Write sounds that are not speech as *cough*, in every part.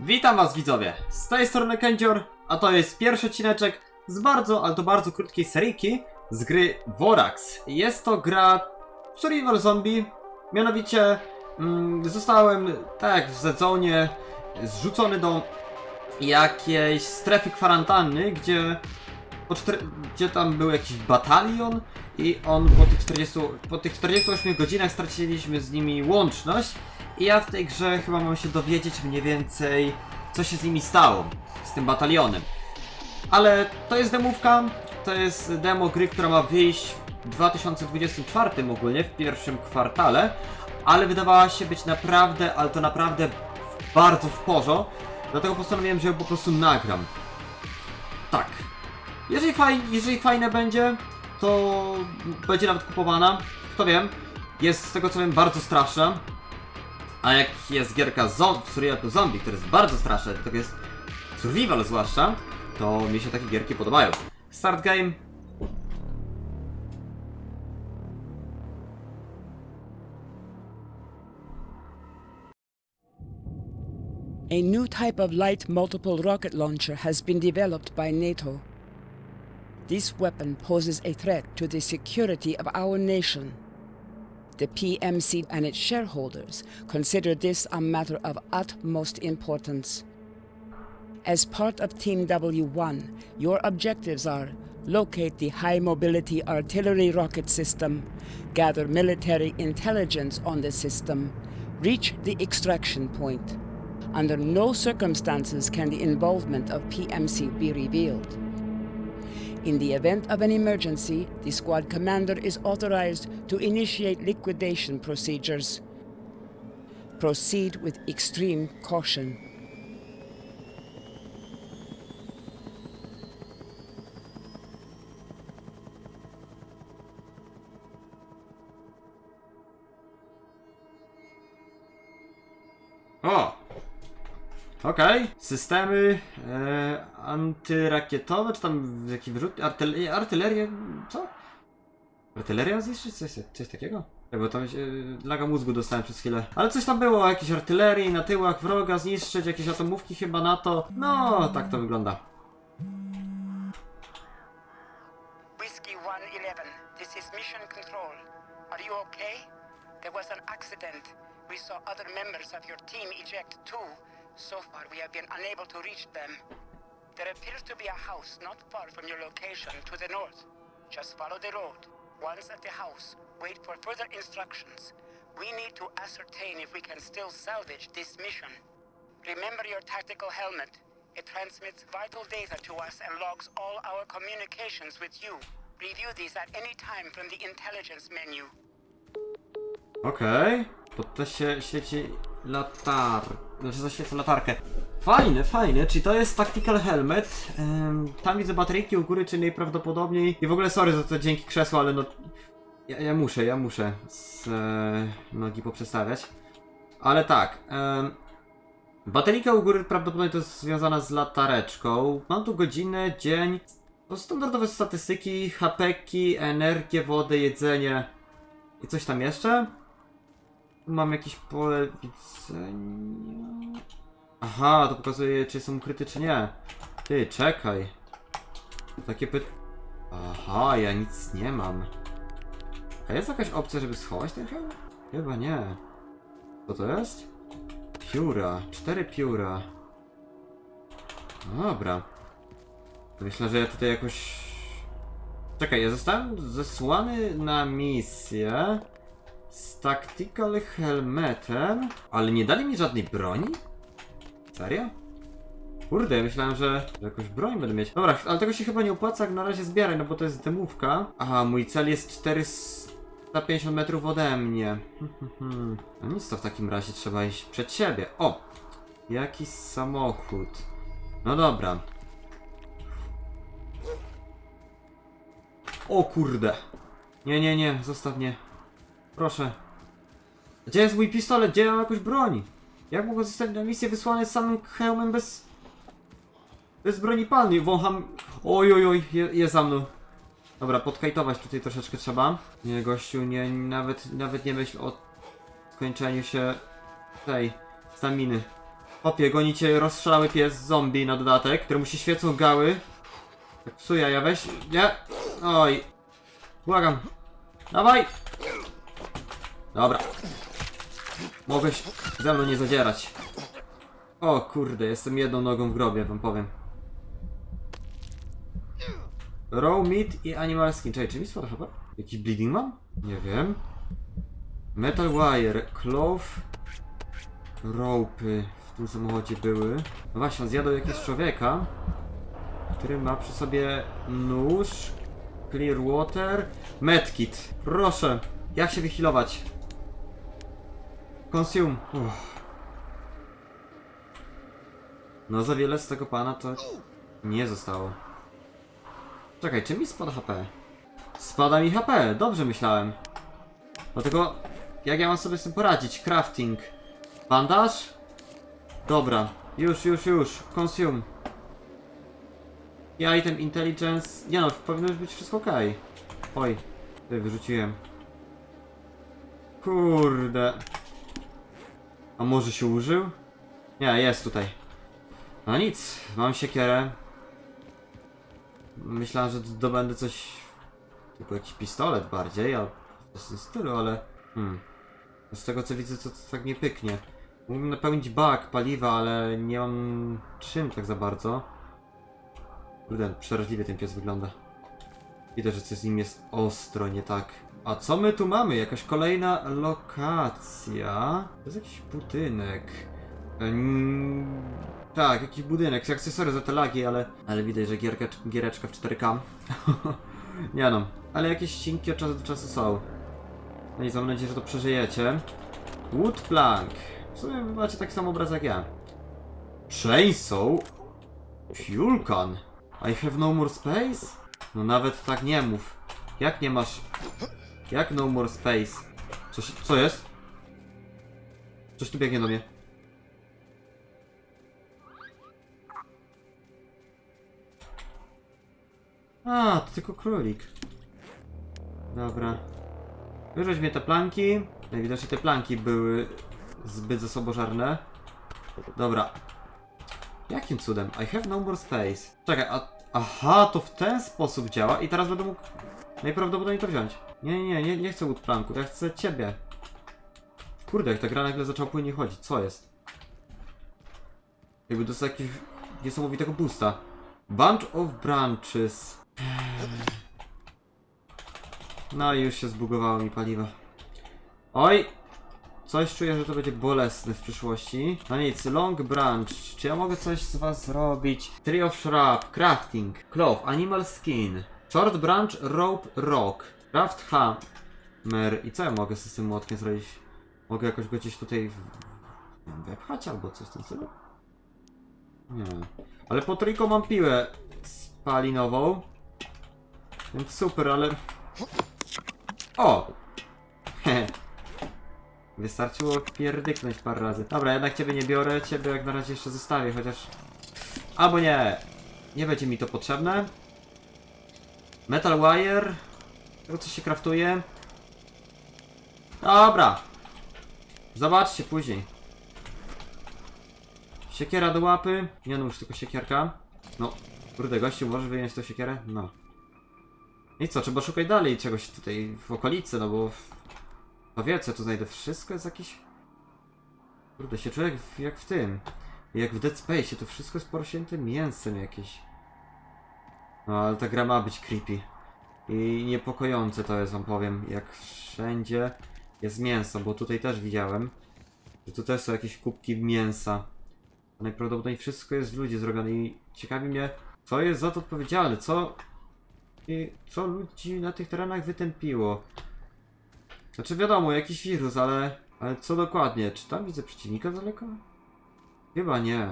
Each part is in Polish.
Witam was widzowie, z tej strony Kędzior, a to jest pierwszy odcineczek z bardzo, ale to bardzo krótkiej seryjki z gry Vorax. Jest to gra Survival Zombie, mianowicie mm, zostałem, tak w Zedzonie, zrzucony do jakiejś strefy kwarantanny, gdzie, gdzie tam był jakiś batalion i on po tych, 40, po tych 48 godzinach straciliśmy z nimi łączność i ja w tej grze chyba mam się dowiedzieć mniej więcej, co się z nimi stało, z tym batalionem. Ale to jest demówka, to jest demo gry, która ma wyjść w 2024 ogólnie, w pierwszym kwartale, ale wydawała się być naprawdę, ale to naprawdę bardzo w porządku, dlatego postanowiłem, że ją po prostu nagram. Tak. Jeżeli, faj, jeżeli fajne będzie, to będzie nawet kupowana. Kto wiem, jest z tego co wiem bardzo straszna. A jak jest gierka Survival Zombie, który jest bardzo straszny, tego jest survival zwłaszcza, to mi się takie gierki podobają. Start game. A new type of light multiple rocket launcher has been developed by NATO. This weapon poses a threat to the security of our nation. The PMC and its shareholders consider this a matter of utmost importance. As part of Team W1, your objectives are locate the high mobility artillery rocket system, gather military intelligence on the system, reach the extraction point. Under no circumstances can the involvement of PMC be revealed. In the event of an emergency, the squad commander is authorized to initiate liquidation procedures. Proceed with extreme caution. Okej. Systemy e, antyrakietowe, czy tam jakieś wyrzuty, artyl artylerię, co? Artyleria zniszczyć? Coś, coś takiego? Tak, bo tam się, laga mózgu dostałem przez chwilę. Ale coś tam było, jakieś artylerii na tyłach wroga zniszczyć, jakieś atomówki chyba na to. No, tak to wygląda. Whiskey 111, this is Mission Control. Are you okay? There was an accident. We saw other members of your team eject too. So far, we have been unable to reach them. There appears to be a house not far from your location to the north. Just follow the road. Once at the house, wait for further instructions. We need to ascertain if we can still salvage this mission. Remember your tactical helmet. It transmits vital data to us and logs all our communications with you. Review these at any time from the intelligence menu. Okej. Pod to się świeci. Znaczy zaświeca latarkę. Fajne, fajne. Czyli to jest Tactical Helmet. Tam widzę bateryjki u góry, czyli najprawdopodobniej... I w ogóle sorry za to dzięki krzesło, ale no... Ja, ja muszę, ja muszę z e, nogi poprzestawiać. Ale tak. Ym, u góry prawdopodobnie to jest związana z latareczką. Mam tu godzinę, dzień. To standardowe statystyki, hapeki, energię, wodę, jedzenie. I coś tam jeszcze? Mam jakieś pole widzenia. Aha, to pokazuje, czy są ukryte, czy nie. Ty, czekaj. Takie py... Aha, ja nic nie mam. A jest jakaś opcja, żeby schować ten hełm? Chyba nie. Co to jest? Pióra. Cztery pióra. Dobra. Myślę, że ja tutaj jakoś... Czekaj, ja zostałem zesłany na misję z tactical helmetem, ale nie dali mi żadnej broni? Serio? Kurde, myślałem, że, jakąś broń będę mieć. Dobra, ale tego się chyba nie opłaca jak na razie zbierać, no bo to jest demówka. Aha, mój cel jest 450 metrów ode mnie. No nic, to w takim razie trzeba iść przed siebie. O! Jakiś samochód. No dobra. O kurde. Nie, nie, nie, zostaw mnie. Proszę. Gdzie jest mój pistolet? Gdzie ja mam jakąś broń? Jak mogę zostać na misję wysłany z samym hełmem bez... Bez broni palnej? Wącham... Oj, oj, oj, je, jest za mną. Dobra, podkajtować tutaj troszeczkę trzeba. Nie, gościu, nie, nawet, nawet nie myśl o skończeniu się tej staminy. Opie, goni cię rozstrzelały pies zombie na dodatek, któremu się świecą gały. Tak psuje, ja weź... Nie! Oj. Błagam. Dawaj! Dobra. Mogłeś ze mną nie zadzierać. O kurde, jestem jedną nogą w grobie, wam powiem. Raw meat i animal skin. Czekaj, czy mi chyba? Jakiś bleeding mam? Nie wiem. Metal wire, cloth, ropy w tym samochodzie były. No właśnie, on zjadł jakiegoś człowieka, który ma przy sobie nóż, clear water, medkit. Proszę, jak się wychilować? Consume. Uff. No za wiele z tego pana to nie zostało. Czekaj, czy mi spada HP? Spada mi HP, dobrze myślałem. Dlatego, jak ja mam sobie z tym poradzić? Crafting. Bandaż? Dobra, już, już, już. Consume. I item intelligence. Nie no, powinno już być wszystko ok. Oj, wyrzuciłem. Kurde. A może się użył? Nie, jest tutaj. No nic, mam siekierę. Myślałem, że zdobędę coś typu jakiś pistolet bardziej, a w tym stylu, ale hmm. Z tego co widzę, to, to tak nie pyknie. Mógłbym napełnić bak paliwa, ale nie mam czym tak za bardzo. Kurde, przeraźliwie ten pies wygląda. Widać, że coś z nim jest ostro, nie tak. A co my tu mamy? Jakaś kolejna lokacja. To jest jakiś budynek. Em, tak, jakiś budynek. Jak sorry za te lagi, ale, ale widać, że gierka, giereczka w 4K. *laughs* nie no, ale jakieś ścinki od czasu do czasu są. No i mam nadzieję, że to przeżyjecie. Wood plank. W sumie macie taki sam obraz jak ja. Chainsaw? Fuel can? I have no more space? No nawet tak nie mów. Jak nie masz... Jak no more space? Coś, co jest? Coś tu biegnie do mnie. A, to tylko królik. Dobra. Wyrzuć mnie te planki. Najwidoczniej te planki były zbyt zasobożarne. Dobra. Jakim cudem? I have no more space. Czekaj, a... Aha, to w ten sposób działa i teraz będę mógł najprawdopodobniej to wziąć. Nie, nie, nie, nie chcę wood planku, ja chcę ciebie. Kurde, jak ta gra nagle zaczęła płynnie chodzić, co jest? Jakby dostał jakiegoś niesamowitego boosta. Bunch of branches. No i już się zbugowało mi paliwo. Oj! Coś czuję, że to będzie bolesne w przyszłości. No nic, long branch. Czy ja mogę coś z was zrobić? Tree of shrub, crafting, cloth, animal skin, short branch, rope, rock, craft hammer. I co ja mogę z tym młotkiem zrobić? Mogę jakoś go gdzieś tutaj wepchać albo coś w tym stylu? Nie. Ale po trójką mam piłę spalinową. Więc super, ale... O! Wystarczyło pierdyknąć parę razy. Dobra, jednak ciebie nie biorę, ciebie jak na razie jeszcze zostawię, chociaż... Albo nie! Nie będzie mi to potrzebne. Metal wire. Tego co się kraftuje. Dobra. Zobaczcie później. Siekiera do łapy. Nie no, już tylko siekierka. No, kurde, gościu, możesz wyjąć tą siekierę? No. I co, trzeba szukać dalej czegoś tutaj w okolicy, no bo... W... No wie, co tu znajdę? Wszystko jest jakieś... Kurde, się czuję jak w, jak w tym. Jak w Dead Space, to wszystko jest porośnięte mięsem jakieś. No, ale ta gra ma być creepy. I niepokojące to jest, wam powiem. Jak wszędzie jest mięso, bo tutaj też widziałem, że tu też są jakieś kubki mięsa. A najprawdopodobniej wszystko jest w ludzie zrobione i ciekawi mnie, co jest za to odpowiedzialne, co... I co ludzi na tych terenach wytępiło. Znaczy wiadomo, jakiś wirus, ale... Ale co dokładnie? Czy tam widzę przeciwnika z daleko? Chyba nie.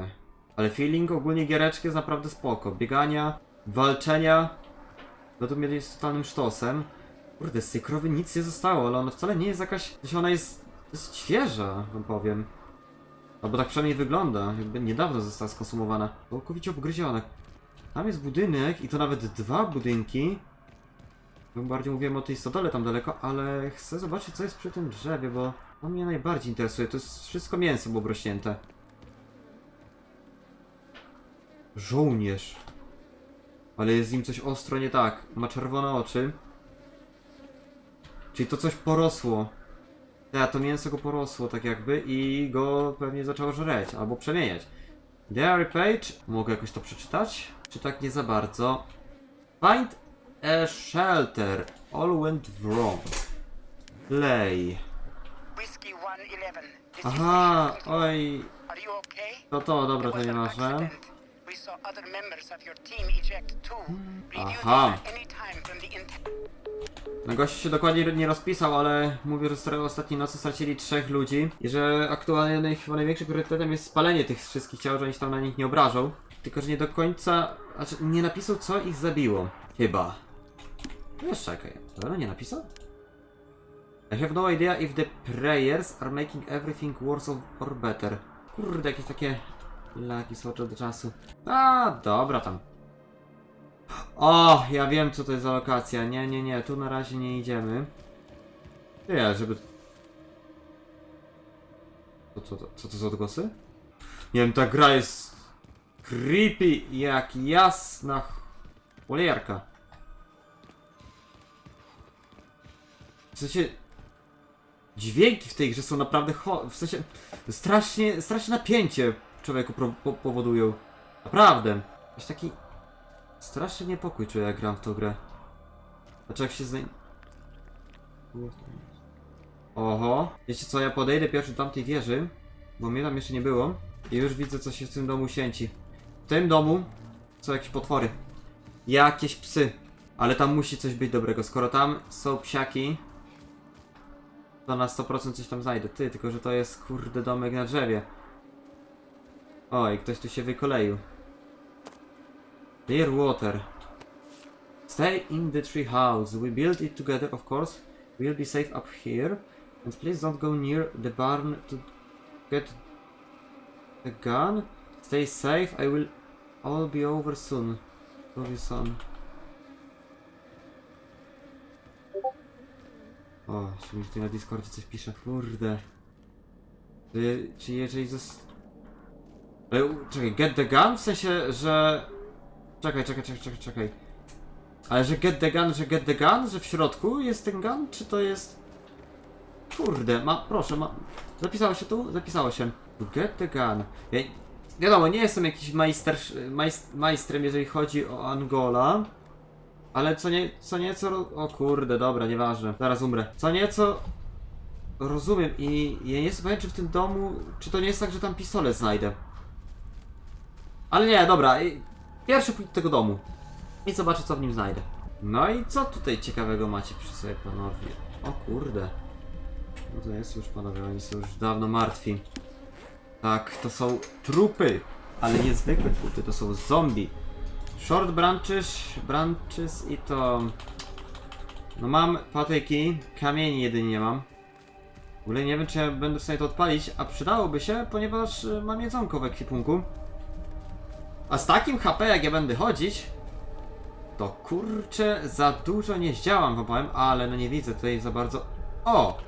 Ale feeling ogólnie giereczki jest naprawdę spoko. Biegania, walczenia. No to mieli z totalnym sztosem. Kurde, z tej krowy nic nie zostało, ale ona wcale nie jest jakaś... Znaczy ona jest... jest świeża, wam powiem. Albo tak przynajmniej wygląda, jakby niedawno została skonsumowana. Całkowicie obgryziona. Tam jest budynek i to nawet dwa budynki. Bardziej mówiłem o tej stodole tam daleko, ale chcę zobaczyć co jest przy tym drzewie, bo on mnie najbardziej interesuje. To jest wszystko mięso było obrośnięte. Żołnierz. Ale jest z nim coś ostro nie tak. Ma czerwone oczy. Czyli to coś porosło. Ja, to mięso go porosło tak jakby i go pewnie zaczęło żreć albo przemieniać. Diary page. Mogę jakoś to przeczytać? Czy tak nie za bardzo? Find a shelter. All went wrong. Play. Whiskey 111. This Aha, oj. You okay? To to, dobra, to nie. Review Aha. No gość się dokładnie nie rozpisał, ale mówię, że stra- ostatniej nocy stracili trzech ludzi i że aktualnie chyba największym priorytetem jest spalenie tych wszystkich ciał, że oni się tam na nich nie obrażą. Tylko, że nie do końca... Znaczy, nie napisał co ich zabiło. Chyba. Wiesz, czekaj. Dobra, nie napisał? I have no idea if the prayers are making everything worse or- better. Kurde, jakieś takie laki są od czasu. A, dobra tam. O, ja wiem co to jest za lokacja. Nie, nie, nie, tu na razie nie idziemy. Nie, żeby... Co, co, co, co to za odgłosy? Nie wiem, ta gra jest creepy jak jasna cholierka. W sensie... Dźwięki w tej grze są naprawdę cho... W sensie... Strasznie, straszne napięcie człowieku po, powodują. Naprawdę. Taki... Straszny niepokój czuję jak gram w tą grę. Znaczy jak się znaj... Oho. Wiecie co, ja podejdę pierwszy do tamtej wieży, bo mnie tam jeszcze nie było i już widzę co się w tym domu święci. W tym domu są jakieś potwory. Jakieś psy. Ale tam musi coś być dobrego. Skoro tam są psiaki, to na 100% coś tam znajdę. Ty, tylko że to jest kurde domek na drzewie. Oj, ktoś tu się wykoleił. Clear water. Stay in the tree house. We built it together, of course. We'll be safe up here. And please don't go near the barn to get the gun. Stay safe. I will all be over soon. Love you, son. O, czy mi tutaj na Discordzie coś pisze. Kurde. Czy, czy jeżeli zos... Ale, czekaj, get the gun? W sensie, że... Czekaj, czekaj, czekaj, czekaj, czekaj. Ale że get the gun, że get the gun? Że w środku jest ten gun? Czy to jest... Kurde, ma, proszę, ma... Zapisało się tu? Zapisało się. Get the gun. Ja, wiadomo, nie jestem jakiś majster, majst, majstrem, jeżeli chodzi o Angola. Ale co nie, co nieco... O kurde, dobra, nieważne. Zaraz umrę. Co nieco... Rozumiem i ja nie jestem pewien, czy w tym domu... Czy to nie jest tak, że tam pistolet znajdę. Ale nie, dobra. Pierwszy pójdę do tego domu. I zobaczę, co w nim znajdę. No i co tutaj ciekawego macie przy sobie, panowie? O kurde. No to jest już, panowie, oni są już dawno martwi. Tak, to są trupy. Ale niezwykłe trupy, to są zombie. Short branches, branches i to... No mam patyki, kamieni jedynie nie mam. W ogóle nie wiem, czy ja będę w stanie to odpalić, a przydałoby się, ponieważ y, mam jedzonko w ekwipunku. A z takim HP, jak ja będę chodzić, to kurczę, za dużo nie zdziałam, powiem, ale no nie widzę tutaj za bardzo. O!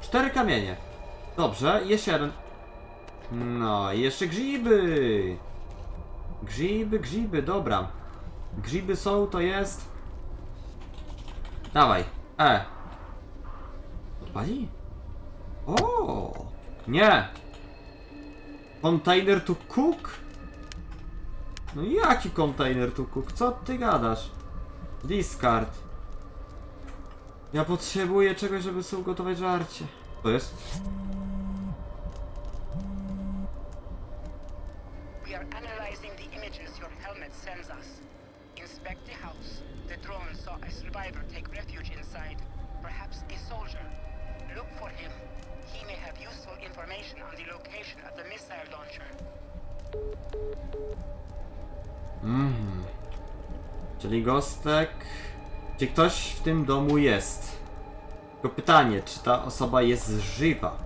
Cztery kamienie. Dobrze, jeszcze jeden. No, jeszcze grzyby. Grzyby, grzyby, dobra. Grzyby są, to jest. Dawaj. E. Odpali? O! Nie! Container to cook? No jaki container to cook? Co ty gadasz? Discard. Ja potrzebuję czegoś, żeby sobie ugotować żarcie. To jest? Are analyzing the images your helmet sends us. Inspect the house. The drone saw a survivor take refuge inside. Perhaps a soldier. Look for him. He may have useful information on the location of the missile launcher. Mhm. Czyli Gostek. Czy ktoś w tym domu jest? Tylko pytanie, czy ta osoba jest żywa?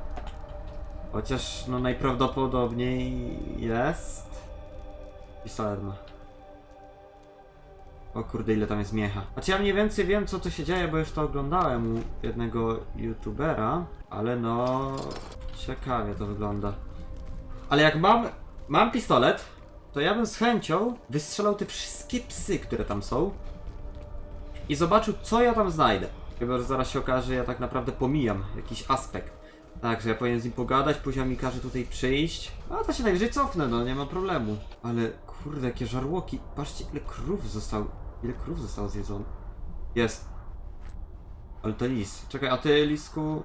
Chociaż no najprawdopodobniej jest. Pistolet ma. O kurde, ile tam jest miecha. Znaczy ja mniej więcej wiem co tu się dzieje, bo już to oglądałem u jednego youtubera, ale no ciekawie to wygląda. Ale jak mam, mam pistolet, to ja bym z chęcią wystrzelał te wszystkie psy, które tam są i zobaczył, co ja tam znajdę. Chyba, że zaraz się okaże, że ja tak naprawdę pomijam jakiś aspekt. Tak, że ja powinien z nim pogadać, później mi każe tutaj przyjść. A to się najwyżej cofnę, no nie ma problemu. Ale kurde, jakie żarłoki. Patrzcie, ile krów zostało. Ile krów zostało zjedzone. Jest. Ale to lis. Czekaj, a ty lisku.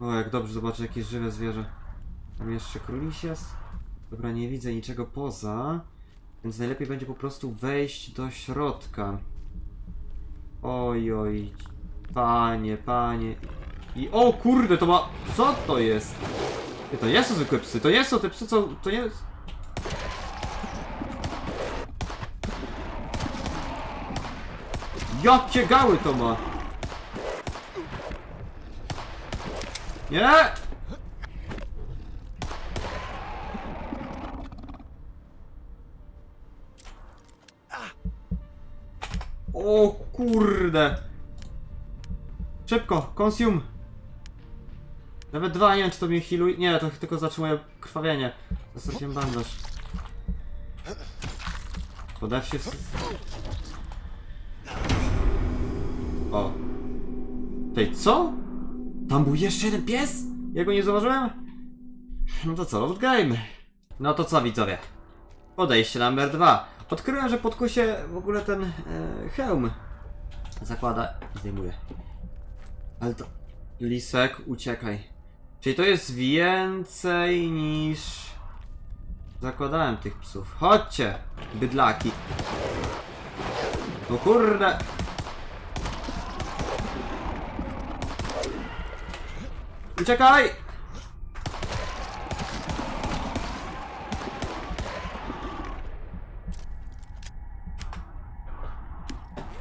O, jak dobrze zobaczę jakieś żywe zwierzę. Tam jeszcze króliś jest? Dobra, nie widzę niczego poza. Więc najlepiej będzie po prostu wejść do środka. Oj, oj. Panie, panie. I o kurde, to ma... Co to jest? Nie, to nie są zwykłe psy, to nie są te psy, co... To nie Jakie gały to ma? Nie! O kurde! Szybko, consume! Nawet dwa, nie wiem czy to mnie healuje. Nie, to tylko zatrzymuje krwawienie. Zasadziłem bandaż. Podaw się w... O. Tej co? Tam był jeszcze jeden pies? Ja go nie zauważyłem? No to co, game. No to co widzowie? Podejście numer dwa. Odkryłem, że pod kusie w ogóle ten e, hełm zakłada i zdejmuje. Ale to... Lisek, uciekaj. Czyli to jest więcej niż... Zakładałem tych psów. Chodźcie, bydlaki. No kurde. Uciekaj!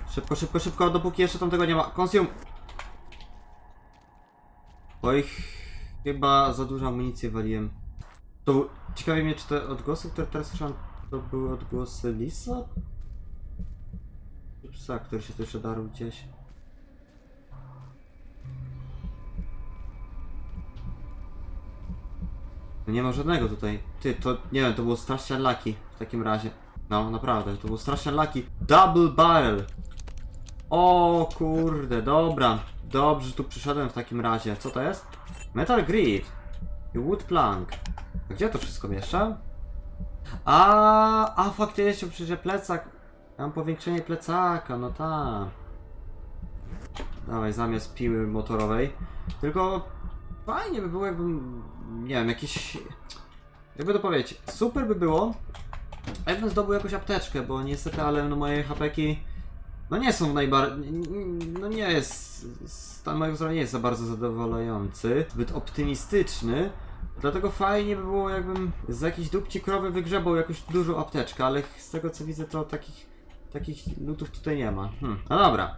Szybko, szybko, szybko, dopóki jeszcze tam tego nie ma. Consume! Oj, chyba za dużo amunicji waliłem. To ciekawi mnie, czy te odgłosy, które teraz słyszałem, to były odgłosy Lisa? Czy Psa, który się tu jeszcze darł gdzieś. No nie ma żadnego tutaj. Ty, to nie wiem, to było strasznie lucky w takim razie. No, naprawdę, to było strasznie lucky. Double barrel! O kurde, dobra. Dobrze, tu przyszedłem w takim razie. Co to jest? Metal grid i wood plank. A Gdzie to wszystko mieszczę? A, a faktycznie przecież plecak. Mam powiększenie plecaka, no tak. Dawaj, zamiast piły motorowej. Tylko fajnie by było jakbym, nie wiem, jakiś... Jakby to powiedzieć, super by było, jakbym zdobył jakąś apteczkę, bo niestety, ale no moje hapeki no nie są najbardziej. No nie jest. Stan mojego zdrowia nie jest za bardzo zadowalający, zbyt optymistyczny. Dlatego fajnie by było, jakbym z jakiejś dupci krowy wygrzebał jakąś dużą apteczkę, ale z tego co widzę, to takich, takich lutów tutaj nie ma. Hmm. No dobra.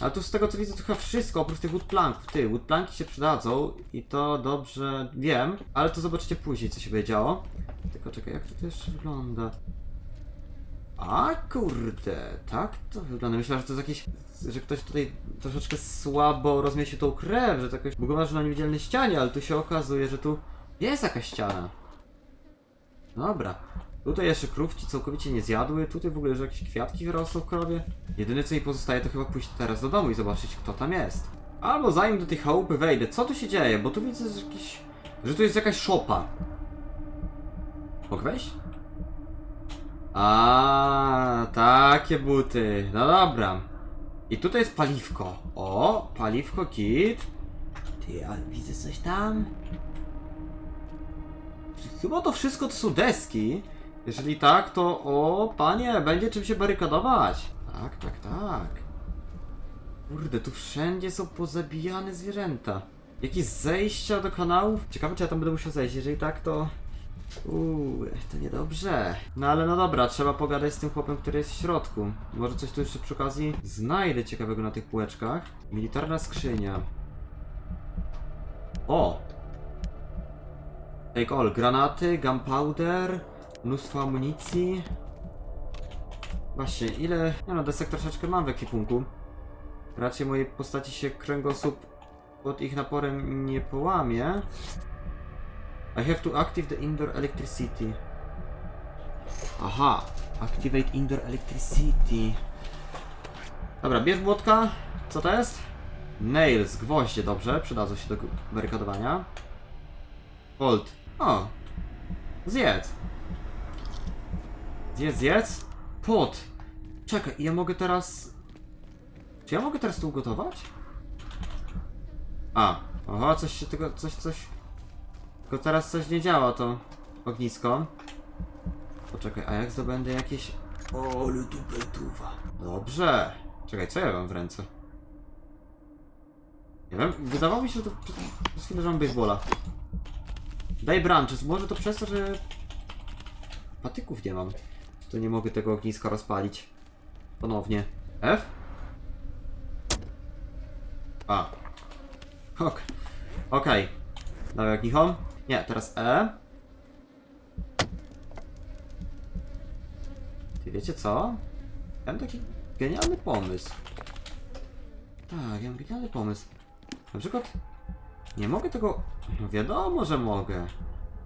Ale tu z tego co widzę, to chyba wszystko oprócz tych woodplanków. Ty, woodplanki się przydadzą i to dobrze wiem, ale to zobaczycie później, co się będzie działo. Tylko czekaj, jak to jeszcze wygląda? A kurde, tak to wygląda. Myślałem, że to jest jakieś. że ktoś tutaj troszeczkę słabo rozmieścił tą krew, że to jakoś bugowa, na niewidzialnej ścianie, ale tu się okazuje, że tu jest jakaś ściana. Dobra. Tutaj jeszcze krówki całkowicie nie zjadły, tutaj w ogóle że jakieś kwiatki rosną krowie. Jedyne co mi pozostaje to chyba pójść teraz do domu i zobaczyć kto tam jest. Albo zanim do tej chałupy wejdę, co tu się dzieje? Bo tu widzę, że jakiś... że tu jest jakaś szopa. Mogę wejść? A, takie buty. No dobra. I tutaj jest paliwko. O, paliwko kit. Ty, a widzę coś tam? Chyba to wszystko to są deski. Jeżeli tak, to o, panie, będzie czym się barykadować. Tak, tak, tak. Kurde, tu wszędzie są pozabijane zwierzęta. Jakieś zejścia do kanałów? Ciekawe, czy ja tam będę musiał zejść. Jeżeli tak, to Uuu, to niedobrze. No ale no dobra, trzeba pogadać z tym chłopem, który jest w środku. Może coś tu jeszcze przy okazji znajdę ciekawego na tych półeczkach. Militarna skrzynia. O! Take all. Granaty, gunpowder, mnóstwo amunicji. Właśnie, ile... Nie no, desek troszeczkę mam w ekwipunku. Raczej mojej postaci się kręgosłup pod ich naporem nie połamie. I have to active the indoor electricity. Aha. Activate indoor electricity. Dobra, bierz młotka. Co to jest? Nails, gwoździe, dobrze. Przydadzą się do barykadowania. Bolt. O. Zjedz. Zjedz, zjedz. Pot. Czekaj, ja mogę teraz... Czy ja mogę teraz tu ugotować? A. Oho, coś się tego... Coś, coś... Tylko teraz coś nie działa to ognisko. Poczekaj, a jak zdobędę jakieś... O, tu betuwa. Dobrze. Czekaj, co ja mam w ręce? Nie wiem, wydawało mi się, że to przez chwilę, że mam baseballa. Daj branches, może to przez to, że patyków nie mam. To nie mogę tego ogniska rozpalić. Ponownie. F? A. Ok. Okej. Dawaj ognichom. Nie, teraz E. Ty wiecie co? Ja mam taki genialny pomysł. Tak, ja mam genialny pomysł. Na przykład nie mogę tego... No wiadomo, że mogę.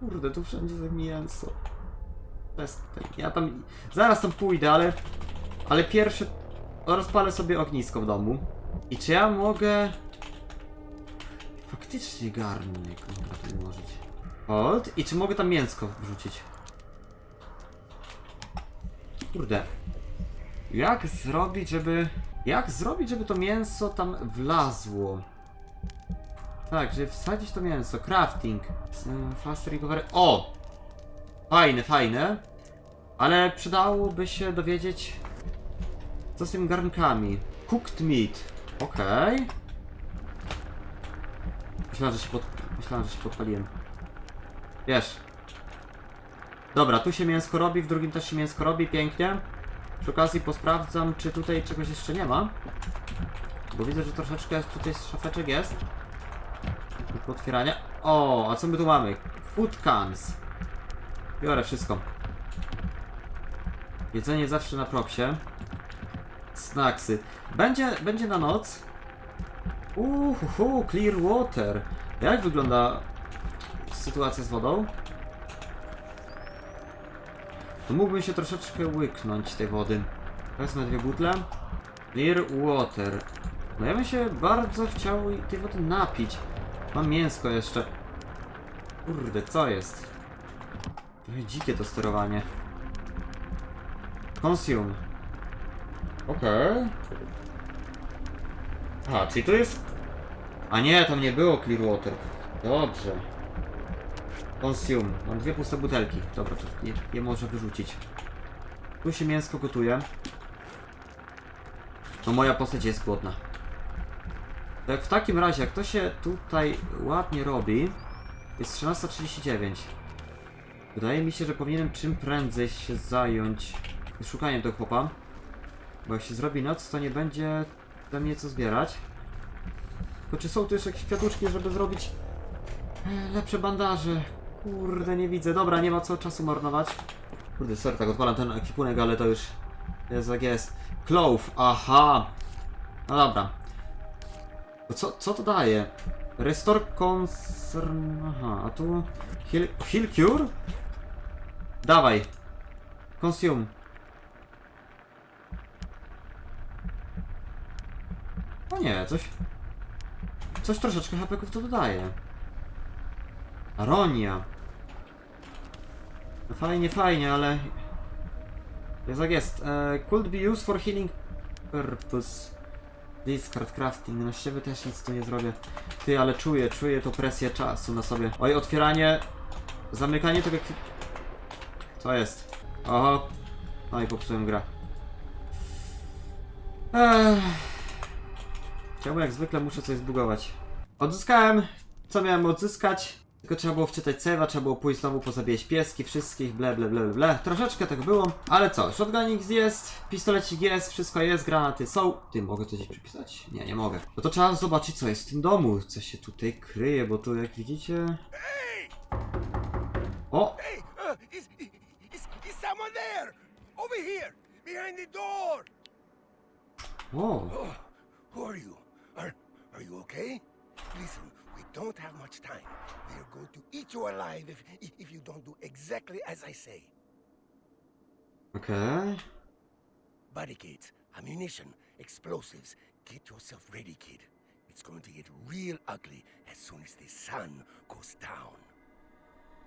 Kurde, tu wszędzie jest Ja tam... Zaraz tam pójdę, ale... Ale pierwsze... Rozpalę sobie ognisko w domu. I czy ja mogę... Faktycznie garnek mogę tu ułożyć. Hold. I czy mogę tam mięsko wrzucić? Kurde. Jak zrobić, żeby... Jak zrobić, żeby to mięso tam wlazło? Tak, żeby wsadzić to mięso. Crafting. Fast recovery. O! Fajne, fajne. Ale przydałoby się dowiedzieć, co z tymi garnkami. Cooked meat. Okej. Myślałem, że się pod... Myślałem, że się podpaliłem. Wiesz. Dobra, tu się mięsko robi, w drugim też się mięsko robi, pięknie. Przy okazji posprawdzam, czy tutaj czegoś jeszcze nie ma. Bo widzę, że troszeczkę tutaj szafeczek jest. Do otwierania. O, a co my tu mamy? Food cans. Biorę wszystko. Jedzenie zawsze na propsie. Snacksy. Będzie, będzie na noc. Uhuhu, clear water. Jak wygląda sytuacja z wodą? To mógłbym się troszeczkę łyknąć tej wody. Wezmę dwie butle. Clear water. No ja bym się bardzo chciał tej wody napić. Mam mięsko jeszcze. Kurde, co jest? Dzikie to sterowanie. Consume. Okej. A, czyli to jest... A nie, tam nie było clear water. Dobrze. Consume. Mam dwie puste butelki. Dobra, to je, je może wyrzucić. Tu się mięsko gotuje. No moja postać jest głodna. Tak w takim razie, jak to się tutaj ładnie robi, jest 13.39. Wydaje mi się, że powinienem czym prędzej się zająć szukaniem tego chłopa. Bo jak się zrobi noc, to nie będzie tam nieco zbierać. Tylko czy są tu jeszcze jakieś kwiatuszki, żeby zrobić e, lepsze bandaże? Kurde, nie widzę. Dobra, nie ma co czasu marnować. Kurde, sorry, tak odpalam ten ekwipunek, ale to już jest jak jest. Clove, aha! No dobra. To co, co to daje? Restore concern... Aha, a tu... Heal, heal cure? Dawaj. Consume. O nie, coś... Coś troszeczkę hapeków to dodaje. Aronia. No fajnie, fajnie, ale... Jest jak jest. E, could be used for healing purpose. Discard crafting. Na siebie też nic tu nie zrobię. Ty, ale czuję, czuję tą presję czasu na sobie. Oj, otwieranie... Zamykanie tego... Co jest? Oho. No i popsułem grę. Ech. Chciałbym jak zwykle muszę coś zbugować. Odzyskałem, co miałem odzyskać. Tylko trzeba było wczytać save'a, trzeba było pójść znowu pozabijać pieski, wszystkich, ble, ble, ble, ble. Troszeczkę tego było, ale co, shotgunik jest, pistolecik jest, wszystko jest, granaty są. Ty, mogę gdzieś przypisać? Nie, nie mogę. No to trzeba zobaczyć, co jest w tym domu, co się tutaj kryje, bo tu, jak widzicie... O! There? Over here, behind the door. O! Oh, who are you? Are, are you okay? Listen, we don't have much time. They're going to eat you alive if, if, if you don't do exactly as I say. Okay. Barricades, ammunition, explosives. Get yourself ready, kid. It's going to get real ugly as soon as the sun goes down.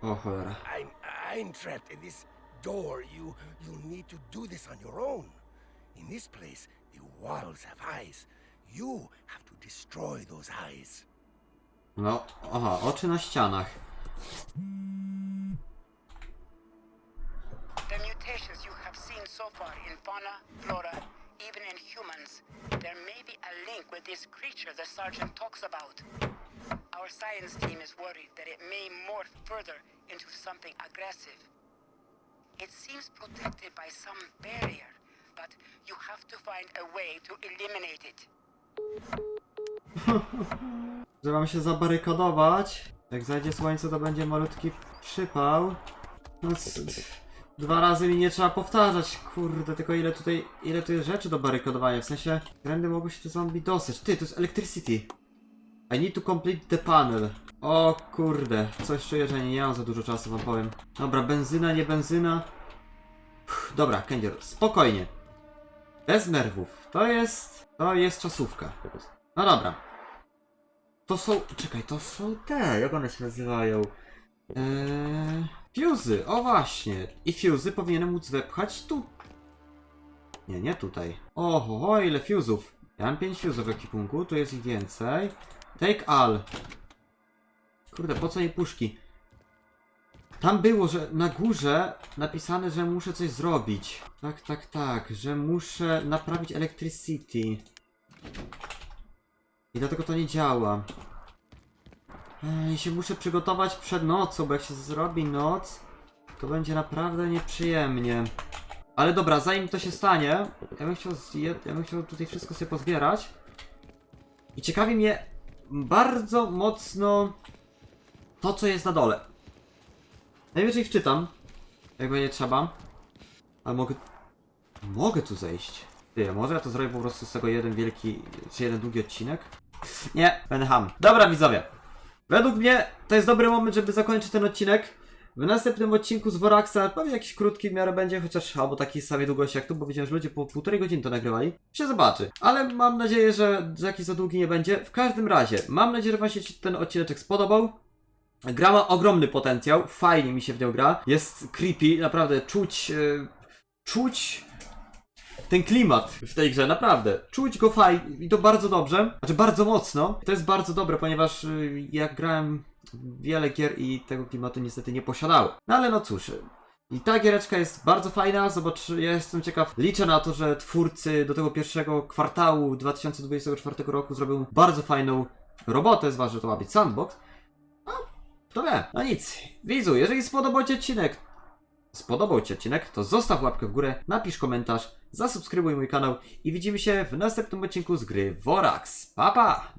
Oh. I'm I'm trapped in this door. You you need to do this on your own. In this place, the walls have eyes. You have to destroy those eyes. No, aha, oczy na ścianach. The mutations you have seen so far in fauna, flora, even in humans, there may be a link with this creature the sergeant talks about. Our science team is worried that it may morph further into something aggressive. It seems protected by some barrier, but you have to find a way to eliminate it. *laughs* Mam się zabarykadować. Jak zajdzie słońce, to będzie malutki przypał. No, dwa razy mi nie trzeba powtarzać, kurde, tylko ile tutaj, ile tu jest rzeczy do barykadowania, w sensie, trendy mogą się te zombie dostać. Ty, to jest electricity. I need to complete the panel. O kurde, coś czuję, że nie, mam za dużo czasu, wam powiem. Dobra, benzyna, nie benzyna. Uff, dobra, Kędzior, spokojnie. Bez nerwów. To jest, to jest czasówka. No dobra. To są. Czekaj, to są te. Jak one się nazywają? Eee, fuzy, o właśnie. I fuzy powinienem móc wepchać tu. Nie, nie tutaj. Oho, ile fuzów. Ja mam 5 fuzów w ekipunku, tu jest ich więcej. Take all. Kurde, po co jej puszki? Tam było, że na górze napisane, że muszę coś zrobić. Tak, tak, tak, że muszę naprawić electricity. I dlatego to nie działa. Ej, się muszę przygotować przed nocą, bo jak się zrobi noc, to będzie naprawdę nieprzyjemnie. Ale dobra, zanim to się stanie, ja bym chciał, ja bym chciał tutaj wszystko sobie pozbierać. I ciekawi mnie bardzo mocno to, co jest na dole. Najwyżej wczytam, jak będzie trzeba. Ale mogę... Mogę tu zejść. Ty, może ja to zrobię po prostu z tego jeden wielki, czy jeden długi odcinek? Nie, będę ham. Dobra widzowie. Według mnie to jest dobry moment, żeby zakończyć ten odcinek. W następnym odcinku z Voraxa, pewnie jakiś krótki w miarę będzie, chociaż albo taki samej długości jak tu, bo widziałem, że ludzie po półtorej godziny to nagrywali. Się zobaczy. Ale mam nadzieję, że, że jakiś za długi nie będzie. W każdym razie, mam nadzieję, że wam się ten odcineczek spodobał. Gra ma ogromny potencjał, fajnie mi się w nią gra. Jest creepy, naprawdę czuć. e, czuć ten klimat w tej grze, naprawdę. Czuć go fajnie i to bardzo dobrze, znaczy bardzo mocno. To jest bardzo dobre, ponieważ y, jak grałem wiele gier i tego klimatu niestety nie posiadały. No ale no cóż. I ta giereczka jest bardzo fajna, zobacz, ja jestem ciekaw, liczę na to, że twórcy do tego pierwszego kwartału 2024 roku zrobią bardzo fajną robotę, zwłaszcza, że to ma być sandbox. To wie, no nic. Widzu, jeżeli spodobał Ci odcinek, spodobał Ci odcinek, to zostaw łapkę w górę, napisz komentarz, zasubskrybuj mój kanał i widzimy się w następnym odcinku z gry Vorax. Pa pa!